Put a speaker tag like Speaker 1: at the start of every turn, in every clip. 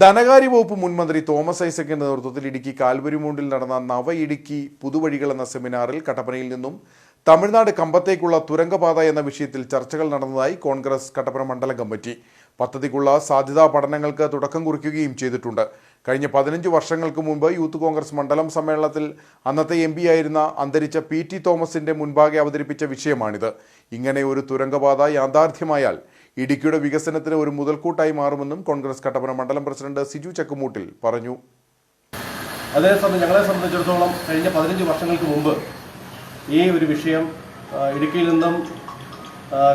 Speaker 1: ധനകാര്യ വകുപ്പ് മുൻ മന്ത്രി തോമസ് ഐസക്കിന്റെ നേതൃത്വത്തിൽ ഇടുക്കി കാൽവരിമൂണ്ടിൽ നടന്ന നവ ഇടുക്കി പുതുവഴികൾ എന്ന സെമിനാറിൽ കട്ടപ്പനയിൽ നിന്നും തമിഴ്നാട് കമ്പത്തേക്കുള്ള തുരങ്കപാത എന്ന വിഷയത്തിൽ ചർച്ചകൾ നടന്നതായി കോൺഗ്രസ് കട്ടപ്പന മണ്ഡലം കമ്മിറ്റി. പദ്ധതിക്കുള്ള സാധ്യതാ പഠനങ്ങൾക്ക് തുടക്കം കുറിക്കുകയും ചെയ്തിട്ടുണ്ട്. കഴിഞ്ഞ പതിനഞ്ച് വർഷങ്ങൾക്ക് മുമ്പ് യൂത്ത് കോൺഗ്രസ് മണ്ഡലം സമ്മേളനത്തിൽ അന്നത്തെ എം ആയിരുന്ന അന്തരിച്ച പി ടി തോമസിന്റെ മുൻപാകെ അവതരിപ്പിച്ച വിഷയമാണിത്. ഇങ്ങനെ ഒരു തുരങ്കപാത യാഥാർത്ഥ്യമായാൽ ഇടുക്കിയുടെ വികസനത്തിന് ഒരു മുതൽക്കൂട്ടായി മാറുമെന്നും കോൺഗ്രസ് കട്ടപ്പന മണ്ഡലം പ്രസിഡന്റ് സിജു ചക്കുമൂട്ടിൽ പറഞ്ഞു.
Speaker 2: അതേസമയം ഞങ്ങളെ സംബന്ധിച്ചിടത്തോളം കഴിഞ്ഞ പതിനഞ്ച് വർഷങ്ങൾക്ക് മുമ്പ് ഈ ഒരു വിഷയം ഇടുക്കിയിൽ നിന്നും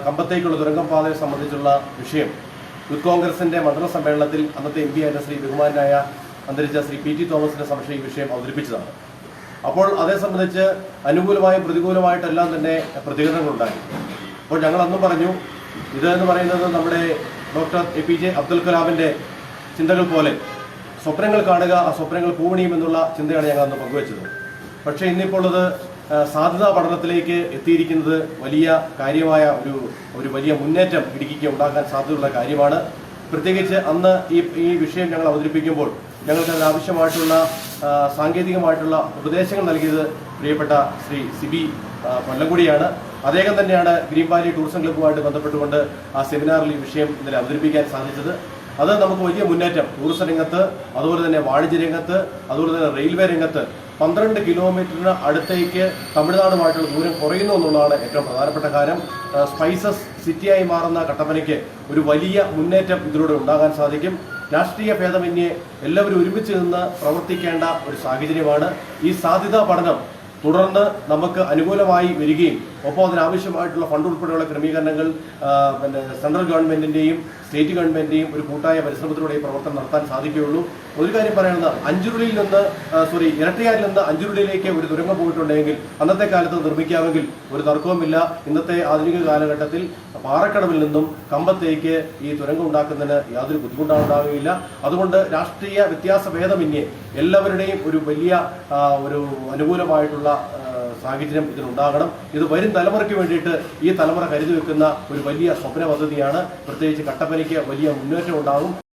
Speaker 2: കമ്പത്തേക്കുള്ള തുരങ്കം പാതയെ സംബന്ധിച്ചുള്ള വിഷയം യൂത്ത് കോൺഗ്രസിന്റെ മണ്ഡല സമ്മേളനത്തിൽ അന്നത്തെ എം പി ആയിരുന്ന ശ്രീ ബഹുമാനായ അന്തരിച്ച ശ്രീ പി ടി തോമസിന്റെ സംശയം ഈ വിഷയം അവതരിപ്പിച്ചതാണ്. അപ്പോൾ അതേ സംബന്ധിച്ച് അനുകൂലമായും പ്രതികൂലമായിട്ടെല്ലാം തന്നെ പ്രതികരണങ്ങളുണ്ടായി. അപ്പോൾ ഞങ്ങൾ അന്നും പറഞ്ഞു ഇത് എന്ന് പറയുന്നത് നമ്മുടെ doctor A P J Abdul കലാമിന്റെ ചിന്തകൾ പോലെ സ്വപ്നങ്ങൾ കാണുക ആ സ്വപ്നങ്ങൾ പൂവണിയും എന്നുള്ള ചിന്തയാണ് ഞങ്ങൾ അന്ന് പങ്കുവച്ചത്. പക്ഷേ ഇന്നിപ്പോൾ അത് സാധ്യതാ പഠനത്തിലേക്ക് എത്തിയിരിക്കുന്നത് വലിയ കാര്യമായ ഒരു ഒരു വലിയ മുന്നേറ്റം ഇടുക്കിക്ക് ഉണ്ടാക്കാൻ സാധ്യതയുള്ള കാര്യമാണ്. പ്രത്യേകിച്ച് അന്ന് ഈ ഈ വിഷയം ഞങ്ങൾ അവതരിപ്പിക്കുമ്പോൾ ഞങ്ങൾക്ക് അതിന് ആവശ്യമായിട്ടുള്ള സാങ്കേതികമായിട്ടുള്ള ഉപദേശങ്ങൾ നൽകിയത് പ്രിയപ്പെട്ട ശ്രീ സിബി ആ, കൊല്ലംകുടിയാണ് അദ്ദേഹം തന്നെയാണ് ഗ്രീൻ വാലി ടൂറിസം ക്ലബ്ബുമായിട്ട് ബന്ധപ്പെട്ടുകൊണ്ട് ആ സെമിനാറിൽ ഈ വിഷയം ഇന്നലെ അവതരിപ്പിക്കാൻ സാധിച്ചത്. അത് നമുക്ക് വലിയ മുന്നേറ്റം ടൂറിസം രംഗത്ത് അതുപോലെ തന്നെ വാണിജ്യ രംഗത്ത് അതുപോലെ തന്നെ റെയിൽവേ രംഗത്ത് പന്ത്രണ്ട് കിലോമീറ്ററിന് അടുത്തേക്ക് തമിഴ്നാടുമായിട്ടുള്ള ദൂരം കുറയുന്നു എന്നുള്ളതാണ് ഏറ്റവും പ്രധാനപ്പെട്ട കാര്യം. സ്പൈസസ് സിറ്റിയായി മാറുന്ന കട്ടപ്പനയ്ക്ക് ഒരു വലിയ മുന്നേറ്റം ഇതിലൂടെ ഉണ്ടാകാൻ സാധിക്കും. രാഷ്ട്രീയ ഭേദമന്യേ എല്ലാവരും ഒരുമിച്ച് നിന്ന് പ്രവർത്തിക്കേണ്ട ഒരു സാഹചര്യമാണ്. ഈ സാധ്യതാ പഠനം തുടർന്ന് നമുക്ക് അനുകൂലമായി വരികയും ഒപ്പം അതിനാവശ്യമായിട്ടുള്ള ഫണ്ട് ഉൾപ്പെടെയുള്ള ക്രമീകരണങ്ങൾ പിന്നെ സെൻട്രൽ ഗവൺമെന്റിന്റെയും സ്റ്റേറ്റ് ഗവൺമെന്റിന്റെയും ഒരു കൂട്ടായ പരിശ്രമത്തിലൂടെ ഈ പ്രവർത്തനം നടത്താൻ സാധിക്കുകയുള്ളൂ. ഒരു കാര്യം പറയുന്നത് അഞ്ചുരുളിയിൽ നിന്ന് സോറി ഇരട്ടിയാരിൽ നിന്ന് അഞ്ചുരുളിയിലേക്ക് ഒരു തുരങ്കം പോയിട്ടുണ്ടെങ്കിൽ അന്നത്തെ കാലത്ത് നിർമ്മിക്കാമെങ്കിൽ ഒരു തർക്കവുമില്ല. ഇന്നത്തെ ആധുനിക കാലഘട്ടത്തിൽ പാറക്കടവിൽ നിന്നും കമ്പത്തേക്ക് ഈ തുരങ്കം ഉണ്ടാക്കുന്നതിന് യാതൊരു ബുദ്ധിമുട്ടാണ് ഉണ്ടാവുകയില്ല. അതുകൊണ്ട് രാഷ്ട്രീയ വ്യത്യാസ ഭേദമന്യേ എല്ലാവരുടെയും ഒരു വലിയ ഒരു അനുകൂലമായിട്ടുള്ള സാഹചര്യം ഇതിനുണ്ടാകണം ഇത് വരും തലമുറയ്ക്ക് വേണ്ടിയിട്ട് ഈ തലമുറ കരുതി വെക്കുന്ന ഒരു വലിയ സ്വപ്ന പദ്ധതിയാണ് പ്രത്യേകിച്ച് കട്ടപ്പനയ്ക്ക് വലിയ മുന്നേറ്റം ഉണ്ടാകും.